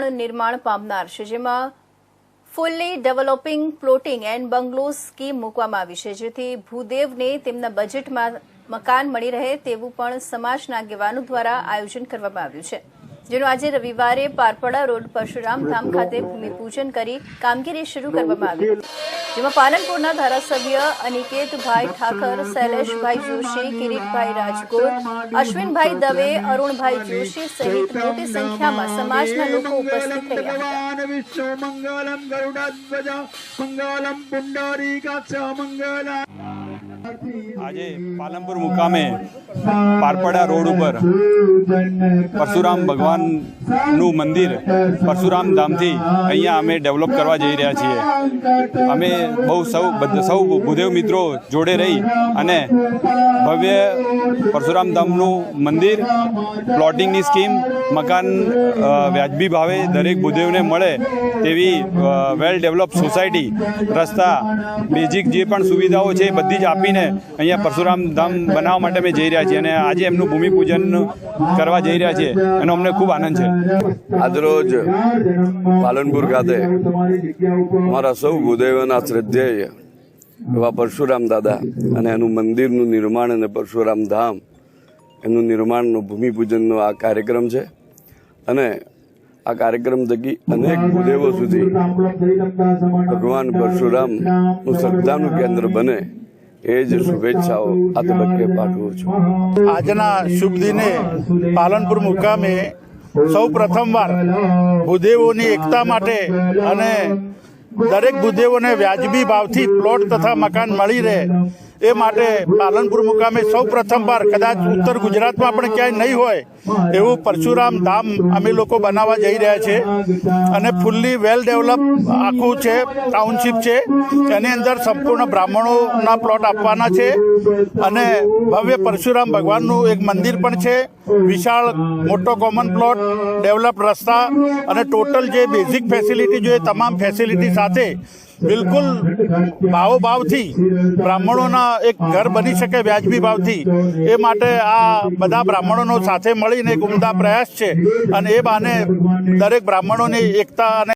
નિર્માણ પામનાર છે, જેમાં fully developing plotting and bungalow scheme મૂકવામાં આવી છે, જેથી ભૂદેવને તેમના બજેટમાં મકાન મળી રહે તેવું પણ સમાજના આગેવાનો દ્વારા આયોજન કરવામાં આવ્યું છે. જેનું આજે રવિવારે પારપડા રોડ પરશુરામ ધામ ખાતે ભૂમિપૂજન કરી કામગીરી શરૂ કરવામાં આવી. જેમાં પાલનપુરના ધારાસભ્ય અનિકેતભાઈ ઠાકર શૈલેષભાઈ જોશી કિરીટભાઈ રાજગોર અશ્વિનભાઈ દવે અરુણભાઈ જોશી સહિત મોટી સંખ્યામાં સમાજના લોકો ઉપસ્થિત રહ્યા હતા. આજે પાલનપુર મુકામે પારપડા રોડ ઉપર પરશુરામ ભગવાનનું મંદિર પરશુરામ ધામથી અહીંયા અમે ડેવલપ કરવા જઈ રહ્યા છીએ. અમે બહુ સૌ સૌ ભૂદેવ મિત્રો જોડે રહી અને ભવ્ય પરશુરામ ધામનું મંદિર પ્લોટિંગની સ્કીમ મકાન વ્યાજબી ભાવે દરેક ભૂદેવને મળે તેવી વેલ ડેવલપ સોસાયટી રસ્તા બેઝિક જે પણ સુવિધાઓ છે એ બધી જ આપીને અહીંયા પરશુરામ ધામ બનાવવા માટે અમે જઈ રહ્યા છીએ અને આજે એમનું ભૂમિપૂજન કરવા જઈ રહ્યા છીએ એનો અમને ખૂબ આનંદ છે. આજરોજ પાલનપુર ખાતે અમારા સૌ ગુદેવના શ્રદ્ધેય એવા પરશુરામ દાદા અને એનું મંદિરનું નિર્માણ અને પરશુરામ ધામ એનું નિર્માણનું ભૂમિપૂજનનો આ કાર્યક્રમ છે. અને આ કાર્યક્રમ થકી અનેક ગુદેવો સુધી ભગવાન પરશુરામનું શ્રદ્ધાનું કેન્દ્ર બને. એ જ શુભેચ્છાઓ આ તબક્કે પાઠવું છું. આજના શુભ દિને પાલનપુર મુકામે સૌ પ્રથમવાર ભૂદેવોની એકતા માટે અને દરેક ભૂદેવોને વ્યાજબી ભાવથી પ્લોટ તથા મકાન મળી રહે એ માટે પાલનપુર મુકામે સૌ પ્રથમવાર કદાચ ઉત્તર ગુજરાતમાં પણ ક્યાંય નહીં હોય એવું પરશુરામ ધામ અમે લોકો બનાવવા જઈ રહ્યા છે. અને ફૂલ્લી વેલ ડેવલપ આખું છે ટાઉનશીપ છે. એની અંદર સંપૂર્ણ બ્રાહ્મણોના પ્લોટ આપવાના છે. અને ભવ્ય પરશુરામ ભગવાનનું એક મંદિર પણ છે. વિશાળ મોટો કોમન પ્લોટ ડેવલપ રસ્તા અને ટોટલ જે બેઝિક ફેસિલિટી જોઈએ, તમામ ફેસિલિટી સાથે બિલકુલ ભાવો ભાવથી બ્રાહ્મણોના એક ઘર બની શકે વ્યાજબી ભાવથી એ માટે આ બધા બ્રાહ્મણોનો સાથે મળીને એક ઉમદા પ્રયાસ છે અને એ બહાને દરેક બ્રાહ્મણોની એકતા અને